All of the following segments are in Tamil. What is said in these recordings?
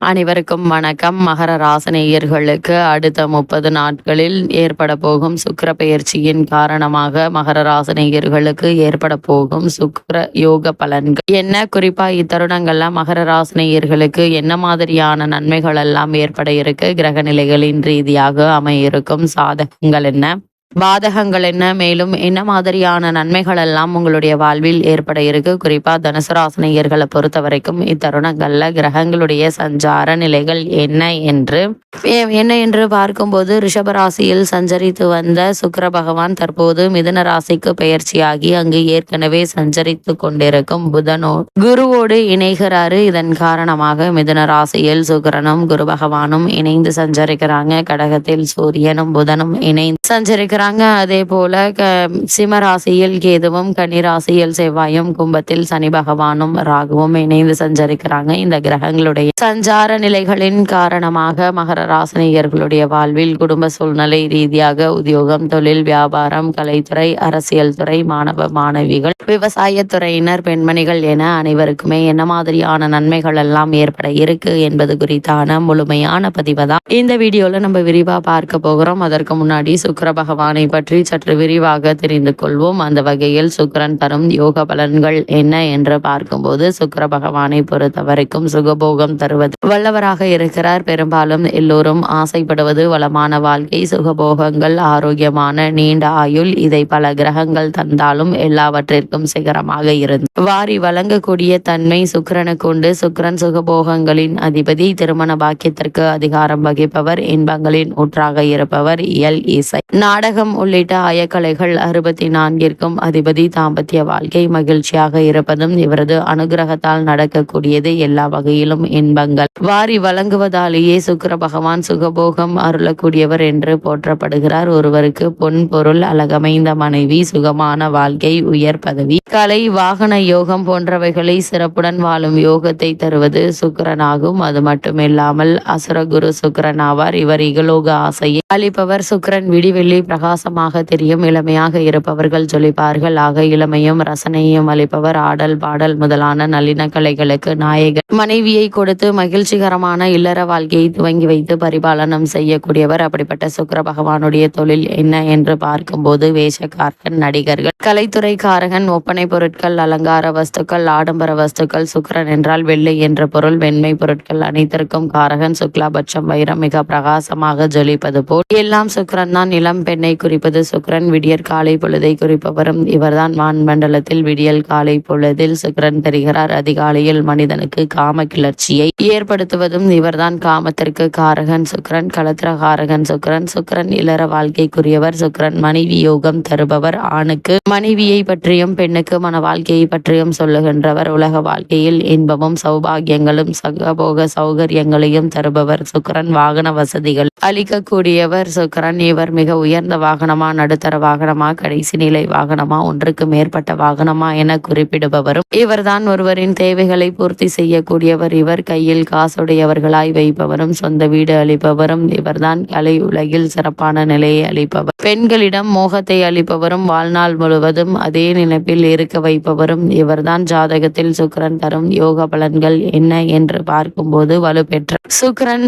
அனைவருக்கும் வணக்கம். மகர ராசனேயர்களுக்கு அடுத்த முப்பது நாட்களில் ஏற்பட போகும் சுக்கர பெயர்ச்சியின் காரணமாக மகர ராசனேயர்களுக்கு ஏற்பட போகும் சுக்கர யோக பலன்கள். என்ன? குறிப்பா இத்தருணங்கள்ல மகர ராசனேயர்களுக்கு என்ன மாதிரியான நன்மைகள் எல்லாம் ஏற்பட இருக்கு? கிரக நிலைகளின் ரீதியாக அமையிருக்கும் சாதகங்கள் என்ன? பாதகங்கள் என்ன மேலும் என்ன மாதிரியான நன்மைகள் எல்லாம் உங்களுடைய வாழ்வில் ஏற்பட இருக்கு? குறிப்பா தனுசு ராசினியர்களை பொறுத்த வரைக்கும் இத்தருணங்கள்ல கிரகங்களுடைய சஞ்சார நிலைகள் என்ன என்று என்ன என்று பார்க்கும்போது ரிஷபராசியில் சஞ்சரித்து வந்த சுக்கர பகவான் தற்போது மிதன ராசிக்கு பெயர்ச்சியாகி அங்கு ஏற்கனவே சஞ்சரித்து கொண்டிருக்கும் புதனோ குருவோடு இணைகிறாரு. இதன் காரணமாக மிதுன ராசியில் சுக்கிரனும் குரு பகவானும் இணைந்து சஞ்சரிக்கிறாங்க. கடகத்தில் சூரியனும் புதனும் இணைந்து சஞ்சரிக்கிறாங்க. அதே போல க சிம்ம ராசியில் கேதுவும் கன்னிராசியில் செவ்வாயும் கும்பத்தில் சனி பகவானும் ராகுவும் இணைந்து சஞ்சரிக்கிறாங்க. இந்த கிரகங்களுடைய சஞ்சார நிலைகளின் காரணமாக மகர ராசனிகர்களுடைய வாழ்வில் குடும்ப சூழ்நிலை ரீதியாக உத்தியோகம் தொழில் வியாபாரம் கலைத்துறை அரசியல் துறை மாணவ மாணவிகள் விவசாயத்துறையினர் பெண்மணிகள் என அனைவருக்குமே என்ன மாதிரியான நன்மைகள் எல்லாம் ஏற்பட இருக்கு என்பது குறித்தான முழுமையான பதிவு தான் இந்த வீடியோல நம்ம விரிவா பார்க்க போகிறோம். அதற்கு முன்னாடி சுக்கர பகவானை பற்றி சற்று விரிவாக தெரிந்து கொள்வோம். அந்த வகையில் சுக்கரன் தரும் யோக பலன்கள் என்ன என்று பார்க்கும்போது சுக்கர பகவானை பொறுத்தவரைக்கும் சுகபோகம் தருவது வல்லவராக இருக்கிறார். பெரும்பாலும் எல்லோரும் ஆசைப்படுவது வளமான வாழ்க்கை சுகபோகங்கள் ஆரோக்கியமான நீண்ட ஆயுள். இதை பல கிரகங்கள் தந்தாலும் எல்லாவற்றிற்கும் சிகரமாக இருந்து வாரி வழங்கக்கூடிய தன்மை சுக்கிரனுக்கு உண்டு. சுக்கிரன் சுகபோகங்களின் அதிபதி திருமண பாக்கியத்திற்கு அதிகாரம் வகிப்பவர் இன்பங்களின் ஊற்றாக இருப்பவர் இயல் இசை. நாடகம் உள்ளிட்ட அயக்கலைகள் அறுபத்தி நான்கிற்கும் அதிபதி தாம்பத்திய வாழ்க்கை மகிழ்ச்சியாக இருப்பதும் இவரது அனுகிரகத்தால் நடக்கக்கூடியது. எல்லா வகையிலும் இன்பங்கள். வாரி வழங்குவதாலேயே சுக்கர பகவான் சுகபோகம் அருளக்கூடியவர் என்று போற்றப்படுகிறார். ஒருவருக்கு பொன் பொருள் அழகமைந்த மனைவி சுகமான வாழ்க்கை உயர் பதவி கலை வாகன யோகம் போன்றவைகளை சிறப்புடன் வாழும் யோகத்தை தருவது சுக்கரனாகும். அது மட்டுமில்லாமல் அசுரகுரு சுக்கரன் ஆவார் இவர் இகலோக ஆசையை அளிப்பவர். சுக்கரன் விடிவெள்ளி பிரகாசமாக தெரியும். இளமையாக இருப்பவர்கள் ஜொலிப்பார்கள். ஆக இளமையும் ரசனையும் அளிப்பவர். ஆடல் பாடல் முதலான நளின கலைகளுக்கு நாயகர். மனைவியை கொடுத்து மகிழ்ச்சிகரமான இல்லற வாழ்க்கையை துவங்கி வைத்து பரிபாலனம் செய்யக்கூடியவர். அப்படிப்பட்ட சுக்கர பகவானுடைய தொழில் என்ன என்று பார்க்கும்போது வேஷக்காரகன் நடிகர்கள் கலைத்துறைக்காரகன் ஒப்பனை பொருட்கள் அலங்கார வஸ்துக்கள் ஆடம்பர வஸ்துக்கள் சுக்கிரன் என்றால் வெள்ளை என்ற பொருள் வெண்மை பொருட்கள் அனைத்திற்கும் காரகன் சுக்லாபட்சம் வைரம் மிக பிரகாசமாக ஜொலிப்பது போல். எல்லாம் சுக்கரன் தான். இளம் பெண்ணை குறிப்பது சுக்கிரன். விடியற் காலை பொழுதை குறிப்பவரும் இவர்தான். வான் மண்டலத்தில் விடியல் காலை பொழுதில் சுக்கிரன் தெரிகிறார். அதிகாலையில் மனிதனுக்கு காம கிளர்ச்சியை ஏற்படுத்துவதும் இவர்தான் காமத்திற்கு காரகன் சுக்கிரன் கலத்திரகாரகன் சுக்கிரன் சுக்கிரன் இளர வாழ்க்கைக்குரியவர் சுக்கிரன் மனைவி யோகம் தருபவர் ஆணுக்கு மனைவியை பற்றியும் பெண்ணுக்கு மன வாழ்க்கையை பற்றியும் சொல்லுகின்றவர். உலக வாழ்க்கையில் இன்பமும் சௌபாகியங்களும் சகபோக சௌகரியங்களையும் தருபவர். சுக்கிரன் வாகன வசதிகள் அளிக்கக்கூடியவர். சுக்கிரன் இவர் மிக உயர்ந்த வாகனமா நடுத்தர வாகனமா கடைசி நிலை வாகனமா ஒன்றுக்கு மேற்பட்ட வாகனமா என குறிப்பிடுபவரும் இவர்தான் ஒருவரின் தேவைகளை பூர்த்தி செய்யக்கூடியவர். இவர் கையில் காசுடையவர்களாய் வைப்பவரும் சொந்த வீடு அளிப்பவரும் இவர்தான் கலை உலகில் சிறப்பான நிலையை அளிப்பவர். பெண்களிடம் மோகத்தை அளிப்பவரும் வாழ்நாள் முழுவதும் அதே நினைப்பில் இருக்க வைப்பவரும் இவர்தான் ஜாதகத்தில் சுக்கிரன் தரும் யோக பலன்கள் என்ன என்று பார்க்கும்போது வலுப்பெற்ற சுக்கிரன்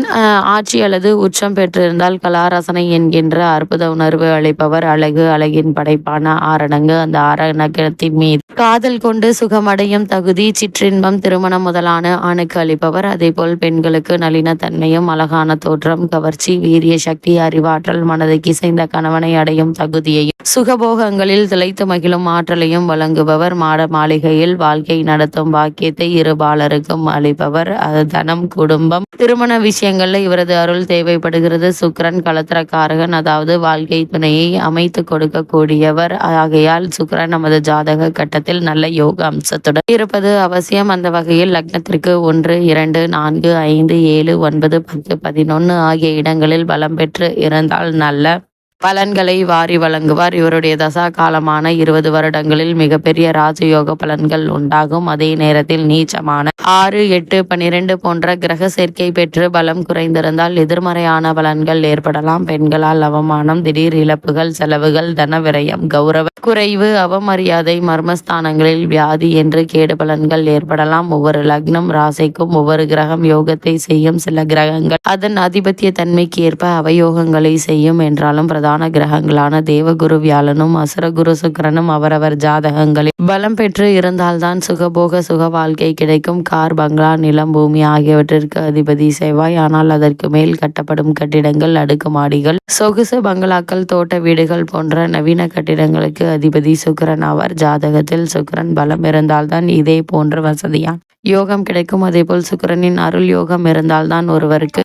ஆட்சி அல்லது உச்சம் பெற்றிருந்தால் கலாரசனை என்கின்ற அற்புத உணர்வு அளிப்பவர். அழகு அழகின் படைப்பான ஆரணங்கு அந்த ஆரணகத்தின் மீது. காதல் கொண்டு சுகமடையும் தகுதி சிற்றின்பம் திருமணம் முதலான ஆணுக்கு அளிப்பவர். அதேபோல் பெண்களுக்கு நளின தன்மையும் அழகான தோற்றம் கவர்ச்சி வீரிய சக்தி அறிவாற்றல் மனதை இசைந்த கணவனை அடையும் தகுதியையும் சுகபோகங்களில் திளைத்து மகிழும் ஆற்றலையும் வழங்குபவர். மாட மாளிகையில் வாழ்க்கை நடத்தும் பாக்கியத்தை இருபாலருக்கும் அளிப்பவர். அது தனம் குடும்பம். திருமண விஷயங்கள்ல இவரது அருள் தேவைப்படுகிறது. சுக்கிரன் கலத்திரக்காரகன் அதாவது வாழ்க்கை துணையை அமைத்து கொடுக்கக்கூடியவர். ஆகையால் சுக்கிரன் நமது ஜாதக கட்டத்தில் நல்ல யோக அம்சத்துடன் இருப்பது அவசியம். அந்த வகையில் லக்னத்திற்கு ஒன்று இரண்டு நான்கு ஐந்து ஏழு ஒன்பது பத்து பதினொன்று ஆகிய இடங்களில் பலம் பெற்று இருந்தால் நல்ல பலன்களை வாரி வழங்குவார். இவருடைய தசா காலமான இருபது வருடங்களில் மிகப்பெரிய ராஜயோக பலன்கள் உண்டாகும். அதே நேரத்தில் நீச்சமான ஆறு எட்டு பன்னிரண்டு போன்ற கிரக சேர்க்கை பெற்று பலம் குறைந்திருந்தால் எதிர்மறையான பலன்கள் ஏற்படலாம். பெண்களால் அவமானம் திடீர் இழப்புகள் செலவுகள் தன விரயம் கௌரவ குறைவு அவமரியாதை மர்மஸ்தானங்களில் வியாதி என்று கேடு பலன்கள் ஏற்படலாம். ஒவ்வொரு லக்னம் ராசிக்கும் ஒவ்வொரு கிரகம் யோகத்தை செய்யும். சில கிரகங்கள் அதன் ஆதிபத்திய தன்மைக்கு ஏற்ப அவயோகங்களை செய்யும் என்றாலும் பிரதான கிரகங்களான தேவகுரு வியாழனும் அசுரகுரு சுக்கிரனும் அவரவர் ஜாதகங்களில் பலம் பெற்று இருந்தால்தான் சுகபோக சுக வாழ்க்கை கிடைக்கும். கார் பங்களா நிலம் பூமி ஆகியவற்றிற்கு அதிபதி செவ்வாய். ஆனால் அதற்கு மேல் கட்டப்படும் கட்டிடங்கள் அடுக்குமாடிகள் சொகுசு பங்களாக்கள் தோட்ட வீடுகள் போன்ற நவீன கட்டிடங்களுக்கு அதிபதி சுக்கிரன் ஆவார். ஜாதகத்தில் சுக்கிரன் பலம் இருந்தால்தான் இதே போன்ற வசதியான் யோகம் கிடைக்கும். அதேபோல் சுக்கிரனின் அருள் யோகம் இருந்தால்தான் ஒருவருக்கு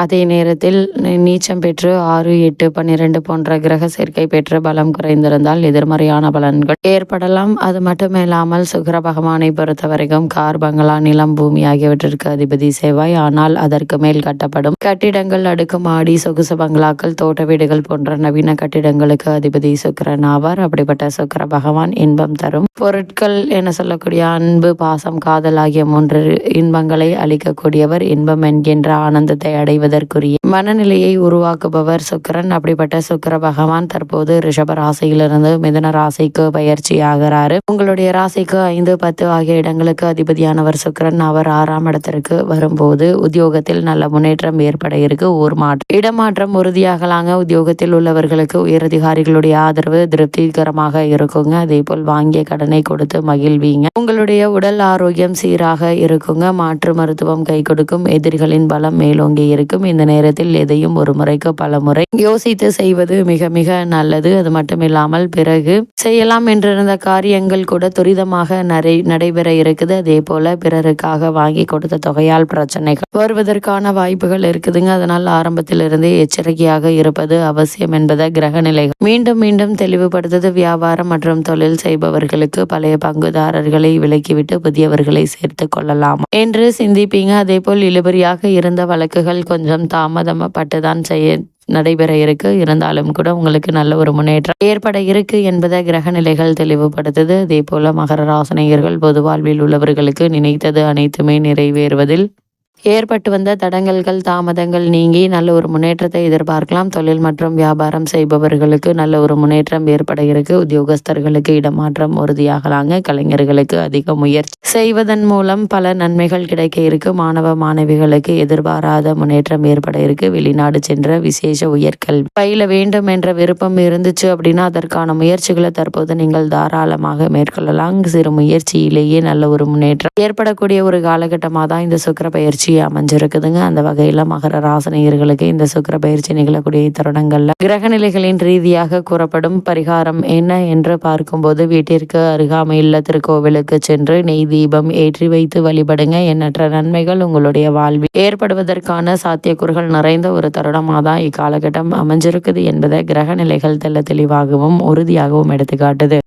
அதே நேரத்தில் நீச்சம் பெற்று ஆறு எட்டு பன்னிரண்டு போன்ற கிரக சேர்க்கை பெற்று பலம் குறைந்திருந்தால் எதிர்மறையான பலன்கள் ஏற்படலாம். அது மட்டுமில்லாமல் சுக்கிர பகவானை பொறுத்தவரைக்கும் கார் பங்களா நிலம் பூமி ஆகியவற்றிற்கு அதிபதி செவ்வாய். ஆனால் அதற்கு மேல் கட்டப்படும் கட்டிடங்கள் அடுக்குமாடி சொகுசு பங்களாக்கள் தோட்ட வீடுகள் போன்ற நவீன கட்டிடங்களுக்கு அதிபதி சுக்கரன் ஆவார். அப்படிப்பட்ட சுக்கிர பகவான் இன்பம் தரும். பொருட்கள் என சொல்லக்கூடிய அன்பு பாசம் காதல் ஆகிய மூன்று இன்பங்களை அளிக்கக்கூடியவர் இன்பம் என்கின்ற ஆனந்தத்தை அடைவதற்குரிய மனநிலையை உருவாக்குபவர் சுக்கரன். அப்படிப்பட்ட சுக்கர பகவான் தற்போது ரிஷப ராசியிலிருந்து மிதுன ராசிக்கு பயிற்சி ஆகிறாரு உங்களுடைய ராசிக்கு ஐந்து பத்து ஆகிய இடங்களுக்கு அதிபதியானவர் சுக்கரன். அவர் ஆறாம் இடத்திற்கு வரும்போது உத்தியோகத்தில் நல்ல முன்னேற்றம் ஏற்பட இருக்கு. ஊர் மாற்றம் இடமாற்றம் உறுதியாகலாங்க. உத்தியோகத்தில் உள்ளவர்களுக்கு உயரதிகாரிகளுடைய ஆதரவு திருப்திகரமாக இருக்குங்க. அதே போல் வாங்கிய கடனை கொடுத்து மகிழ்வீங்க. உங்களுடைய உடல் ஆரோக்கியம் சீராக இருக்குங்க. மாற்று மருத்துவம் கை கொடுக்கும். எதிரிகளின் பலம் மேலோங்கி இருக்கும் இந்த நேரத்தில் எதையும் ஒரு முறைக்கு பல முறை யோசித்து செய்வது மிக மிக நல்லது. அது மட்டும் இல்லாமல் பிறகு செய்யலாம் என்றிருந்த காரியங்கள் கூட துரிதமாக நடை நடைபெற இருக்குது. அதே போல பிறருக்காக வாங்கி கொடுத்த தொகையால் பிரச்சனைகள் வருவதற்கான வாய்ப்புகள் இருக்குதுங்க. அதனால் ஆரம்பத்திலிருந்தே எச்சரிக்கையாக இருப்பது அவசியம் என்பதை கிரக நிலைகள் மீண்டும் மீண்டும் தெளிவுபடுத்தது. வியாபாரம் மற்றும் தொழில் செய்பவர்களுக்கு பழைய பங்குதாரர்களை விலக்கிவிட்டு புதியவர்களை சேர்த்து கொள்ளலாம் என்று சிந்திப்பீங்க. அதே போல் இழுபறியாக இருந்த வழக்குகள் கொஞ்சம் தாமதப்பட்டுதான் செய்ய நடைபெற இருக்கு. இருந்தாலும் கூட உங்களுக்கு நல்ல ஒரு முன்னேற்றம் ஏற்பட இருக்கு என்பதை கிரக நிலைகள் தெளிவுபடுத்துது. அதே போல மகர ராசனையர்கள் பொது வாழ்வில் உள்ளவர்களுக்கு நினைத்தது அனைத்துமே நிறைவேறுவதில் ஏற்பட்டு வந்த தடங்கல்கள் தாமதங்கள் நீங்கி நல்ல ஒரு முன்னேற்றத்தை எதிர்பார்க்கலாம். தொழில் மற்றும் வியாபாரம் செய்பவர்களுக்கு நல்ல ஒரு முன்னேற்றம் ஏற்பட இருக்கு உத்தியோகஸ்தர்களுக்கு இடமாற்றம் உறுதியாகலாங்க. கலைஞர்களுக்கு அதிக முயற்சி செய்வதன் மூலம் பல நன்மைகள் கிடைக்க இருக்கு. மாணவ மாணவிகளுக்கு எதிர்பாராத முன்னேற்றம் ஏற்பட இருக்கு. வெளிநாடு சென்ற விசேஷ உயர்கல்வி பயில வேண்டும் என்ற விருப்பம் இருந்துச்சு அப்படின்னா அதற்கான முயற்சிகளை தற்போது நீங்கள் தாராளமாக மேற்கொள்ளலாம் சிறு முயற்சியிலேயே நல்ல ஒரு முன்னேற்றம் ஏற்படக்கூடிய ஒரு காலகட்டமாக தான் இந்த சுக்கர பயிற்சி அமைஞ்சிருக்குதுங்க. அந்த வகையில் மகர ராசனையர்களுக்கு இந்த சுக்கிர பயிற்சி நிகழக்கூடிய தருணங்கள்ல கிரக நிலைகளின் ரீதியாக கூறப்படும் பரிகாரம் என்ன என்று பார்க்கும்போது வீட்டிற்கு அருகாமையில் திருக்கோவிலுக்கு சென்று நெய் தீபம் ஏற்றி வைத்து வழிபடுங்க. எண்ணற்ற நன்மைகள் உங்களுடைய வாழ்வில் ஏற்படுவதற்கான சாத்தியக்கூறுகள் நிறைந்த ஒரு தருணமாக தான் இக்காலகட்டம் அமைஞ்சிருக்குது என்பதை கிரக நிலைகள் தெள்ள தெளிவாகவும் உறுதியாகவும் எடுத்துக்காட்டுது.